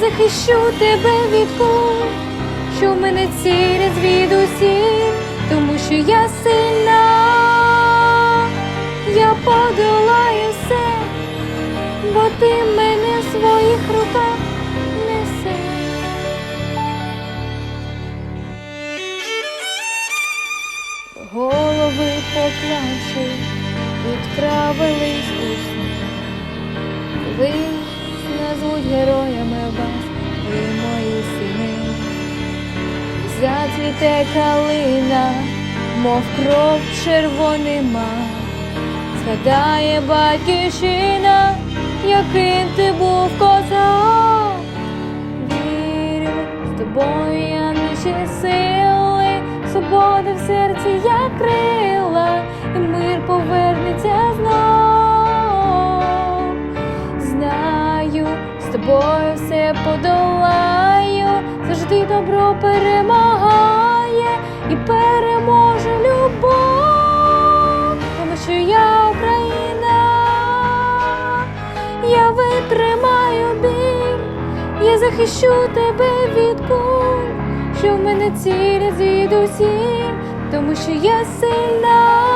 захищу тебе від куль, що в мене цілять звідусіль, тому що я сильна, я подолаю все, бо ти мене в своїх руках несеш. Голови поклавши, відправились у сни. Колись героями вас, ви мої сини. Зацвіте калина, мов кров червоний мак. Згадає батьківщина, яким ти був козак. Вірю, з тобою я нічі сили, свобода в серці як крила, і мир повернеться з тобою все подолаю, завжди добро перемагає і переможе любов, тому що я Україна, я витримаю біль. Я захищу тебе від куль, що в мене цілять звідусіль, тому що я сильна,